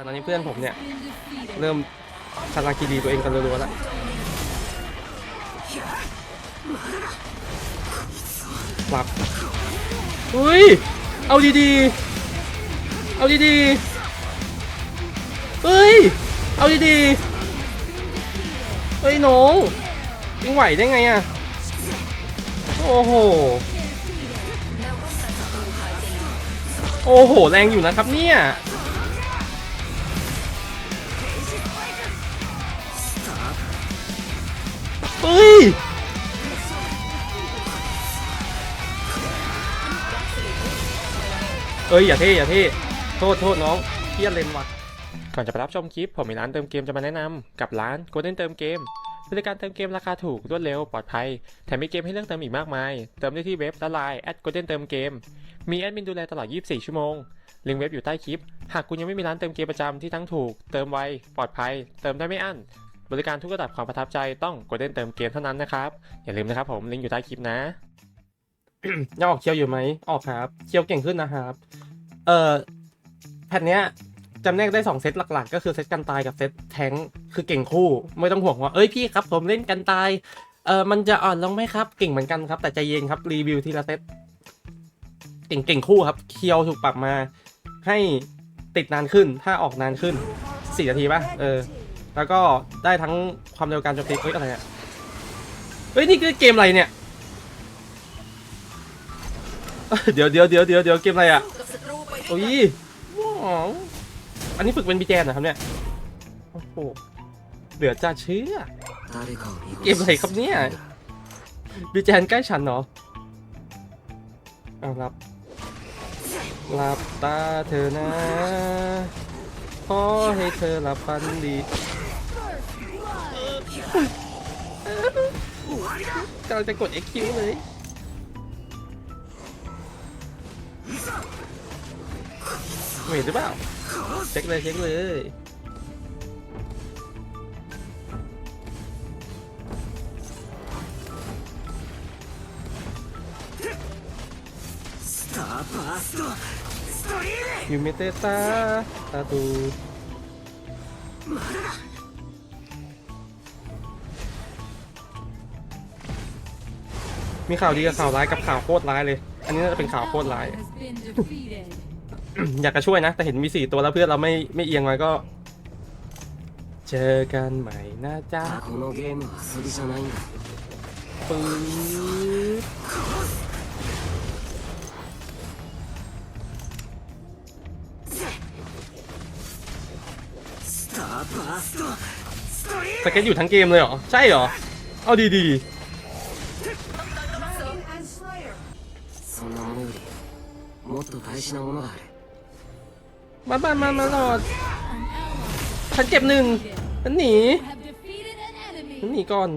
แต่ตอนนี้เพื่อนผมเนี่ย เริ่มชาลาคีรีตัวเองกันรัวๆแล้วหลับอุ้ย เอาดีๆ เอาดีๆเฮ้ย เอาดีๆเฮ้ยน้องยังไหวได้ไงอะโอ้โห โอ้โห แรงอยู่นะครับเนี่ย เฮ้ยเอ้ยอย่าเท่อย่าเท่โทษโทษน้องเครียดเลนว่ะก่อนจะไปรับชมคลิป ผมมีร้านเติมเกมจะมาแนะนำกับร้าน Golden เติมเกมบริการเติมเกมราคาถูกรวดเร็วปลอดภัย แถมมีเกมให้เลือกเติมอีกมากมาย เติมได้ที่เว็บและไลน์ @golden เติมเกม มีแอดมินดูแลตลอด 24 ชั่วโมง ลิงก์เว็บอยู่ใต้คลิป หากคุณยังไม่มีร้านเติมเกมประจำที่ทั้งถูก เติมไว ปลอดภัย เติมได้ไม่อั้น บริการทุกระดับความประทับใจต้อง Golden เติมเกมเท่านั้นนะครับ อย่าลืมนะครับผมลิงก์อยู่ใต้คลิปนะยังออกเคียวอยู่ไหมออกครับเคียวเก่งขึ้นนะครับเอ่อแพทเนี้ยจำแนกได้2เซตหลักๆ ก็คือเซตกันตายกับเซตแทงค์คือเก่งคู่ ไม่ต้องห่วงว่าเอ้ยพี่ครับผมเล่นกันตายเออมันจะอ่อนลงไหมครับ เก่งเหมือนกันครับ แต่ใจเย็นครับรีวิวทีละเซตเก่งเก่งคู่ครับ เคียวถูกปรับมา ให้ติดนานขึ้นถ้าออกนานขึ้น4นาทีป่ะเออ แล้วก็ได้ทั้งความเร็วการโจมตีเอ้ยอะไรอะเฮ้ยนี่คือเกมอะไรเนี่ย เดี๋ยวเดี๋ยวเดี๋ยวเดี๋ยวเดี๋ยวเกมอะไรอะโอ้ยว้าวอันนี้ฝึกเป็นบีแจนนะครับเนี่ยโอ้โหเหลือจะเชื่อเกมอะไรครับเนี่ยบีแจนใกล้ฉันเนาะเอาหลับหลับตาเธอนะ ขอให้เธอหลับฝันดี กำลังจะกด XQ เลยเห็นหรือเปล่า เช็คเลยเช็คเลยยูเมเตตาตาตู มีข่าวดีกับข่าวร้ายกับข่าวโคตรร้ายเลย อันนี้น่าจะเป็นข่าวโคตรร้าย has been defeated. อยากจะช่วยนะ แต่เห็นมีสี่ตัวแล้วเพื่อนเราไม่ไม่เอียงมาก็ เจอกันใหม่นะจ๊ะ このゲームは遊びじゃないんだ ปื๊ดสเก็ตอยู่ทั้งเกมเลยเหรอ ใช่เหรอ เอาดี そ もっと大事なものがある ๆ มาบ้านมามาหลอด ฉันเจ็บหนึ่งฉันหนี Have defeated an ฉัน enemy. หนีก่อน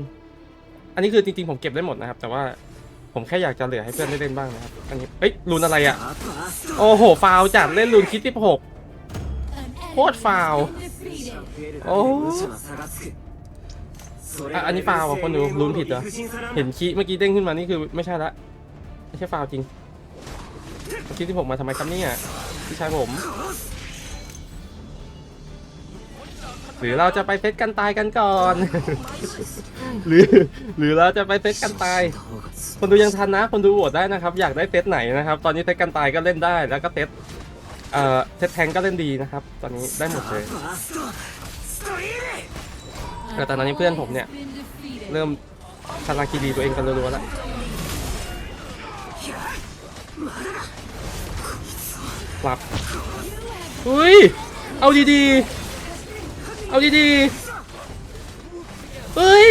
อันนี้คือจริงๆผมเก็บได้หมดนะครับ แต่ว่าผมแค่อยากจะเหลือให้เพื่อนได้เล่นบ้างนะครับ อันนี้ เอ้ยรุนอะไรอ่ะ โอ้โห ฟาวจัดเล่นรุนคิดที่หก An enemy โคตรฟาว has been defeated. 増えるだおーけで無茶な差がつくそれあがアニファーはこのルンผิดเหรอ 理不尽さなんだ เห็นคีเมื่อกี้เด้งขึ้นมานี่คือไม่ใช่ละไม่ใช่ฟาวจริง คิดที่ผมมาทำไมครับเนี่ยพี่ชายผม หรือเราจะไปเซตกันตายกันก่อน หรือ หรือเราจะไปเซตกันตาย คนดูยังทันนะ คนดูโหวตได้นะครับ อยากได้เซตไหนนะครับ ตอนนี้เซตกันตายก็เล่นได้ แล้วก็เซตเอ่อเซตแทงก็เล่นดีนะครับ ตอนนี้ได้หมดเลยแต่ตอนนี้เพื่อนผมเนี่ย เริ่มชาราคิดีตัวเองกันรัวๆแล้ว หลับอุ้ย เอาดีๆ เอาดีๆเฮ้ย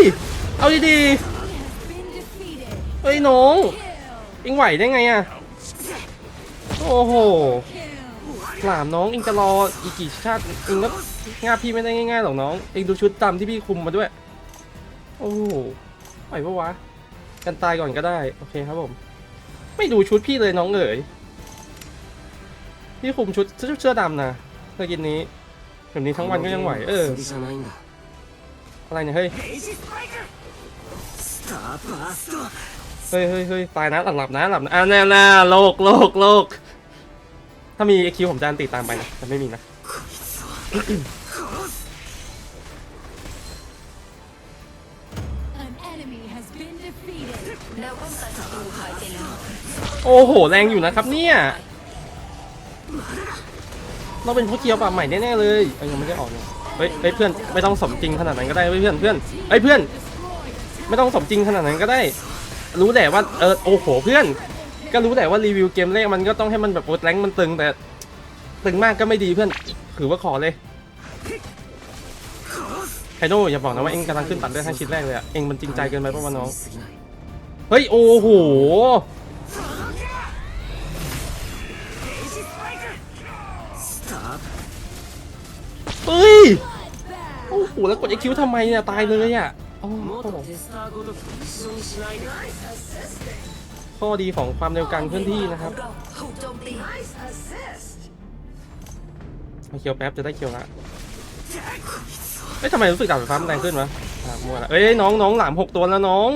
เอาดีๆเฮ้ยน้องอ็งไหวได้ไงอะโอ้โหหลามน้องอ็งจะรออีกกี่ชาติอ็งก็งาพี่ไม่ได้ง่ายๆหรอกน้องอ็งดูชุดดำที่พี่คุมมาด้วย โอ้โหไหวปะวะ กันตายก่อนก็ได้ โอเคครับผม ไม่ดูชุดพี่เลยน้องเอ๋ยพี่คุมชุดเสื้อดำนะเมื่อกี้นี้แบบนี้ทั้งวันก็ยังไหว เอออะไรเนี่ยเฮ้ยเฮ้ยเฮ้ยเฮ้ยตายนะหลับหลับนะหลับนะอาแน่น่โลกโลกโลกถ้ามีไอคิวผมจะอันติดตามไปนะแต่ไม่มีนะ โอ้โห แรงอยู่นะครับเนี่ยต้องเป็นพวกเกียวปรับใหม่แน่ๆเลยเอ้ยยังไม่ได้ออกเนี่ยเฮ้ยเฮ้ยเพื่อนไม่ต้องสมจริงขนาดนั้นก็ได้เว้ยเพื่อนเพื่อนเฮ้ยเพื่อน ไม่ต้องสมจริงขนาดนั้นก็ได้ รู้แต่ว่าเออโอ้โหเพื่อน ก็รู้แต่ว่ารีวิวเกมแรกมันก็ต้องให้มันแบบโอ้แรงมันตึงแต่ ตึงมากก็ไม่ดีเพื่อนถือว่าขอเลย ไคโดอย่าบอกนะว่าเอ็งกำลังขึ้นตัดเลือดให้ชิ้นแรกเลยอะเอ็งมันจริงใจเกินไปปะวะน้อง เฮ้ย โอ้โห เฮ้ย โอ้โห แล้วกดไอคิวทำไมเนี่ย ตายเลยอะข้อดีของความเร็วกันเคลื่อนที่นะครับเคียวแป๊บจะได้เคียวละ ไม่ทำไมรู้สึกดาบไฟฟ้ามันแรงขึ้นวะมัวละเอ้ยน้องน้องหลามหกตัวแล้วน้อง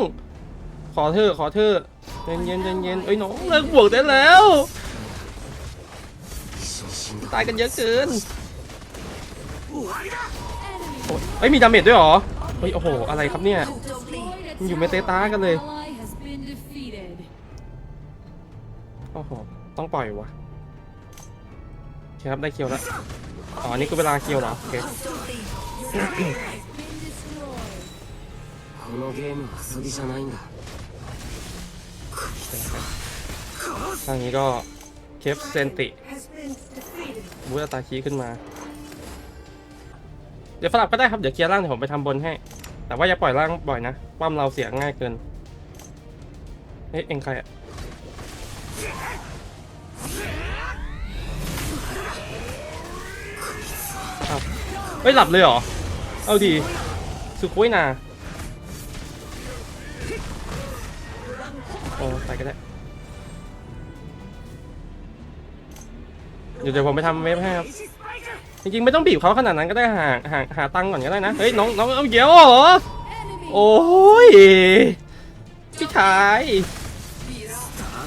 ขอเธอขอเธอเย็นเย็นเย็นเย็นเอ้ยน้องเลิกบวกได้แล้ว ตายกันเยอะเกินเอ้ยมีดาเมจด้วยเหรอเฮ้ยโอ้โหอะไรครับเนี่ย มันอยู่เมเตะตากันเลย โอ้โห ต้องปล่อยวะครับได้เคียวแล้ว อ๋อ นี่คืเวลาเคียวเหรอ โอเค このゲームは遊びじゃないんだ ทางนี้ก็เคฟเซนติบูตตาคีขึ้นมา เดี๋ยวสลับก็ได้ครับ เดี๋ยวเคลียร์ล่างเดี๋ยวผมไปทำบนให้ แต่ว่าอย่าปล่อยล่างบ่อยนะ ป้อมเราเสียง่ายเกิน เอ๊ะเอ็งใครอะอ้าวเฮ้ยหลับเลยเหรอ เอาดีสุคุยนาโอ้ไปก็ได้ เดี๋ยวเดี๋ยวผมไปทำเว็บให้ครับ จริงๆ ไม่ต้องบีบเขาขนาดนั้นก็ได้หาหาหาตังค์ก่อนก็ได้นะ เฮ้ย น้องน้องเอาเดี๋ยวเหรอ โอ้ย พี่ชาย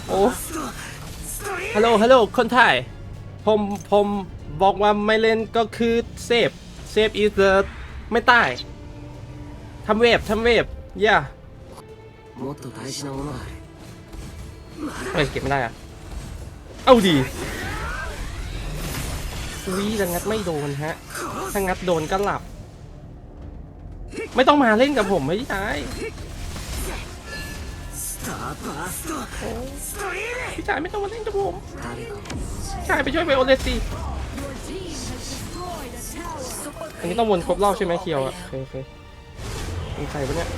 โอ้ฮัลโหล ฮัลโหล คนไทย ผม ผมบอกว่าไม่เล่นก็คือเซฟ เซฟ is the ไม่ตายทำเวฟทำเวฟเย่าเฮ้ยเก็บไม่ได้อะเอาดีวีจะงัดไม่โดนฮะ ถ้างัดโดนก็หลับ ไม่ต้องมาเล่นกับผมไม่ใช่พี่ชายไม่ต้องมาเล่นกับผมพี่ชายไปช่วยไปโอเลสิ อันนี้ต้องวนครบรอบใช่ไหมเคียวอะเคยเคมีใครปะเนี่ย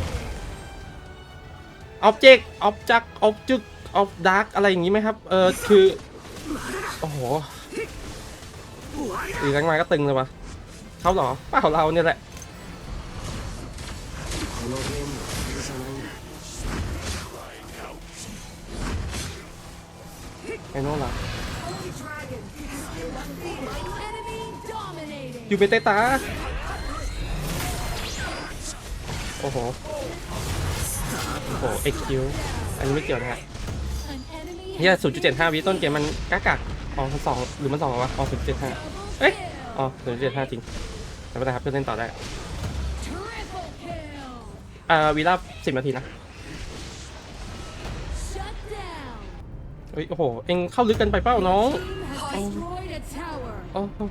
ออบเจกออบจักออบจึกออบดาร์กอะไรอย่างงี้ไหมครับ เออคือ โอ้โหอีกแรงมาก็ตึงเลยปะเขาหรอป้าของเราเนี่ยแหละไอโน่หลั อยู่เปเตตา โอ้โห โอ้โหเอ็กคิว อันนี้ไม่เกี่ยวนะฮะเฮียศูนย์จุดเจ็ดห้าวิต้นเกมมันกักกักอ๋อสองหรือมันสองวะอ๋อศูนย์เจ็ดห้าเอ้ย อ๋อศูนย์เจ็ดห้าจริงไม่เป็นไรครับเพื่อนเล่นต่อได้อ่าวีล่าสิบนาทีนะเฮ้ยโอ้โห เอ็งเข้าลึกกันไปเปล่าน้อง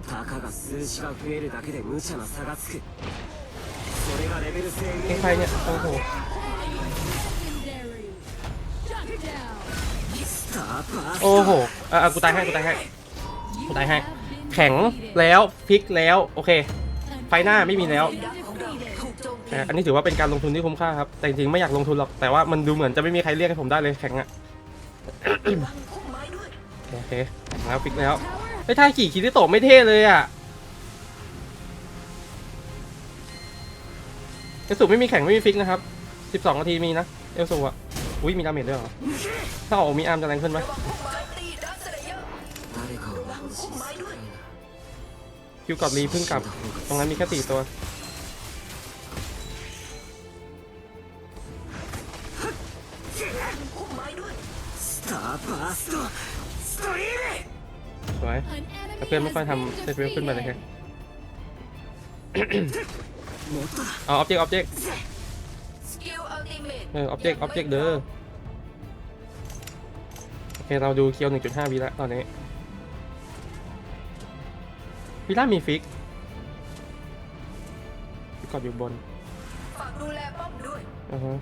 たかが数字が増えるだけで無茶な差がつくそれがレベル制 เอ็ง 限 ใครเนี่ย โอ้โห Legendary. Shut down. スターバース โอ้โหอ่ะอ่ะกูตายให้ กูตายให้ You กูตายให้ have been แข็ง defeated. แล้วพลิกแล้ว โอเค An ไฟหน้าไม่มีแล้ว enemy defeated. อ่ะอันนี้ถือว่าเป็นการลงทุนที่คุ้มค่าครับ แต่จริงๆ ไม่อยากลงทุนหรอก แต่ว่ามันดูเหมือนจะไม่มีใครเรียกให้ผมได้เลยแข็งอะ โอเคแข็งแล้วฟิกแล้ว Tower ไอ้ยท่าขี่คิริโตะไม่เท่เลยอะเอลสูไม่มีแข่งไม่มีฟิกนะครับ 12นาทีมีนะ เอลสูอะอุ้ยมีดาเมจด้วยเหรอ ถ้าออกมีอาร์มจะแรงขึ้นไหม 誰かを欲しい世界な คิวกอดรีเพิ่งกลับ ตรงนั้นมีแค่สี่ตัว スターバーストストリーム สวยแต่เพื่อนไม่ค่อยทำเซตเวลขึ้นมาเลยแค่เอาออบเจกต์ออบเจกต์เออออบเจกต์ออบเจกต์เด้อโอเคเราดูเคียว 1.5วิแล้วตอนนี้วิล่ามีฟิกฟิกดอยู่บนฝาอมด้อฮะ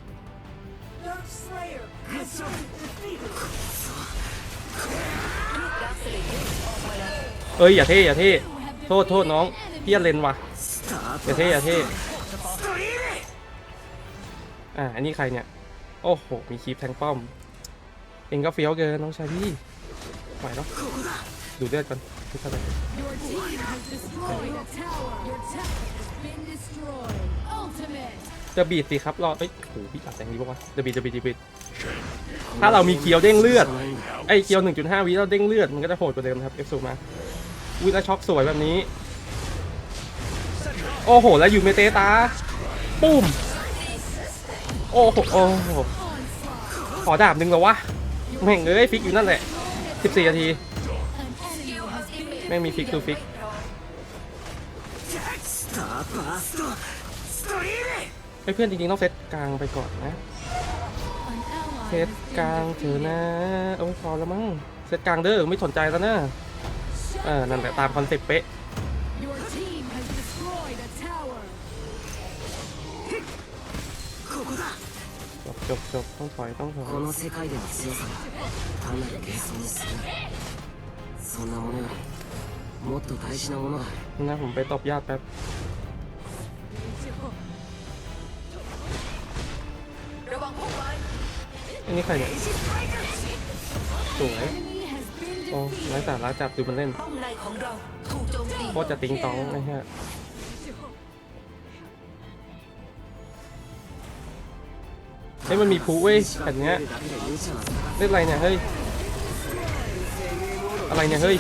เอ้ยอย่าเท่อย่าเท่โทษโทษน้องเพี้ยนเลนวะอย่าเท่อย่าเท่อ่าอันนี้ใครเนี่ย โอ้โห มีคีฟแทงป้อม เองก็เฟี้ยวเกินน้องชายพี่ไหวเนาะดูเลือดก่อนทุกท่านจะบีดสิครับรอเอ้ยโหบีดอัดแสงดีป่าวะจะบีดจะบีดจะบีดถ้าเรามีเกียวเด้งเลือด ไอ้เคียว 1.5 วิแล้วเด้งเลือด มันก็จะโหดกว่าเดิมครับ เอฟซูมาวิเยแล้ช็อกสวยแบบนี้ โอ้โห แล้วอยู่เมเตตา ปุ้ม โอ้โห โอ้โห ขอดาบหนึ่งเหรอวะ แม่งเอ้ย ฟิกอยู่นั่นแหละ 14 นาที แม่งมีฟิกตูฟิกไอเพื่อนจริงๆต้องเซตกลางไปก่อนนะ เซตกลางถือนะโอ้พอแล้วมั้งเซตกลางเด้อไม่สนใจแล้วนะเออนั่นแหละตามคอนเซ็ปต์เป๊ะจบจบจบต้องถอยต้องถอยนะผมไปตบญาติแป๊บ อันนี้ใครเนี่ยสวยโอ้ไร้สาระจับดูมันเล่นโคตรจะติงตองนะฮะเฮ้ยมันมีผูเว้ยแบบเนี้ยเล่นอะไรเนี่ยเฮ้ยอะไรเนี่ยเฮ้ย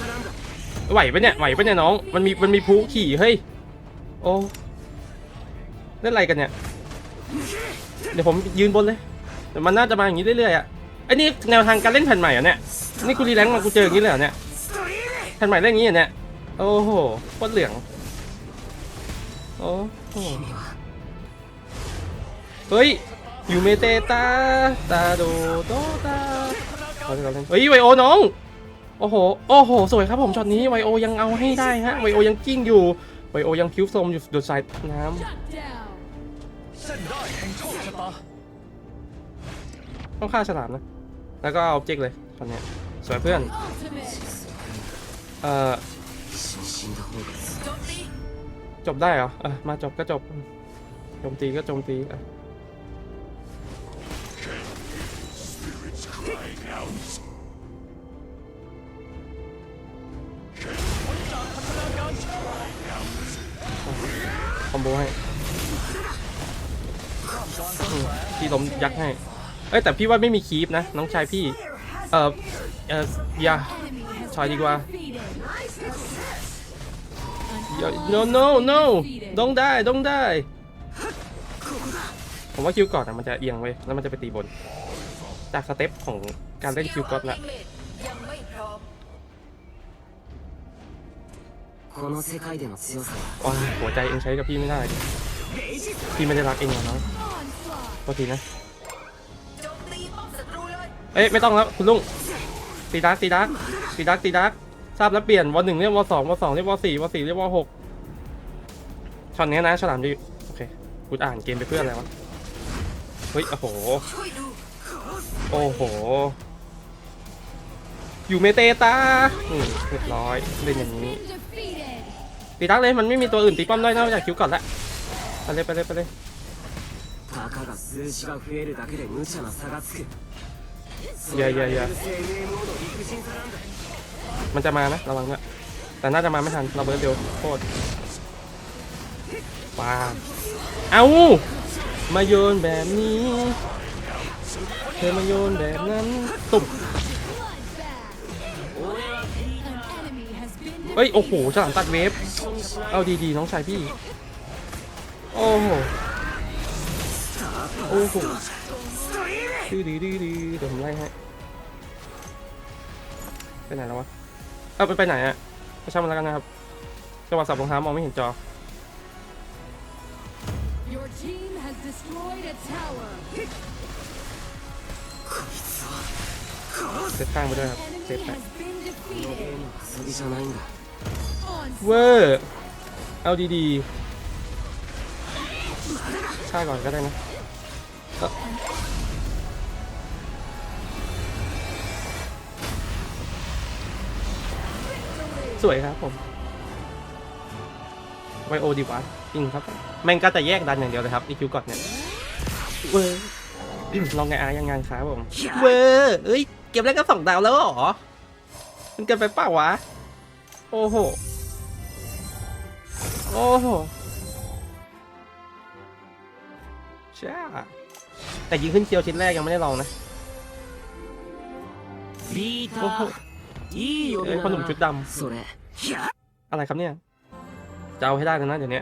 ไหวปะเนี่ยไหวปะเนี่ยน้องมันมีมันมีผูขี่เฮ้ยโอ้เล่นอะไรกันเนี่ยเดี๋ยวผมยืนบนเลย แต่มันน่าจะมาอย่างนี้เรื่อยๆอะไอ้นี่แนวทางการเล่นแผ่นใหม่อะเนี่ยนี่กูรีแลงค์มากูเจออย่างนี้เลยเหรอเนี่ยแผ่นใหม่เล่นอย่างนี้เหรอเนี่ยโอ้โหโคตรเหลืองโอ้โหเฮ้ยอยู่เมเตตาตาโดโดตาเฮ้ยไวโอน้องโอ้โหโอ้โหสวยครับผมช็อตนี้ไวโอยังเอาให้ได้ฮะไวโอยังกิ้งอยู่ไวโอยังพิ้วโซมอยู่โดดสายน้ำ ต้องฆ่าฉลามนะ แล้วก็เอาออบเจกต์เลยตอนนี้สวยเพื่อนเอ่อจบได้เหรออมาจบก็จบโจมตีก็โจมตีอะคอมโบให้ที่ล้มยักษ์ให้ เอ้แต่พี่ว่าไม่มีคีปนะ น้องชายพี่ เออเอออย่าชอยดีกว่า no no no don't die don't die ผมว่าคิวก่อนอะมันจะเอียงไว้แล้วมันจะไปตีบน จากสเต็ปของการเล่นคิวก่อดละว้าหัวใจเองใช้กับพี่ไม่ได้ พี่ไม่ได้รักเองหรอเนาะโทษทีนะ อ้ยไม่ต้องแล้วคุณลุงตีดักตีดักตีดักตีดักทราบแล้วเปลี่ยนวอหนึ่งเรียกวอสองวอสองเรียกวอสี่วอสี่เรียกวอหกช็อตนี้นะฉลามจะโอเคกูอ่านเกมไปเพื่ออะไรวะเฮ้ยโอ้โหโอ้โห อยู่เมเตตาอืมเรียบร้อยเล่นอย่างนี้ตีดักเลยมันไม่มีตัวอื่นตีป้อมได้นอกจากคิวก่อนละไปเลยไปเลยไปเลย ยยยมันจะมาไหมระวังนะแต่น่าจะมาไม่ทันเราเบิร์ดเร็วโคตรปาเอามาโยนแบบนี้ เธอมาโยนแบบนั้นตุบเฮ้ย โอ้โหฉลามตัดเวฟ เอาดีๆ น้องชายพี่ โอ้โหโอ้โห ดื้อดื้อดื้อดื้อเดี๋ยวผมไล่ให้ ไปไหนแล้ววะ เอาไปไปไหนอะไปช่างมันแล้วกันนะครับจังหวะสับรองเท้ามองไม่เห็นจอ team has destroyed a tower. เซตข้างไปด้วยครับเซ Enemy ตไป has been defeated. 遊びじゃないんだ Onslaught. เวอร์เอาดีๆฆ่าก่อนก็ได้นะเอ้า สวยครับผมไวโอดีวัตจริงครับแม่งก็จะแยกดันอย่างเดียวเลยครับอีคิวก่อนเนี่ยเวอร์ลองไงอายังไงครับผมเวอร์เอ้ยเก็บแล้วก็สองดาวแล้วเหรอมันเกินไปเปล่าวะ โอ้โห โอ้โหช่าแต่ยิงขึ้นเคียวชิ้นแรกยังไม่ได้ลองนะリータโอ้โหーいいよ เอ้ยคนหนุ่มชุดด それ ำอะไรครับเนี่ย จะเอาให้ได้เลยนะเดี๋ยวนี้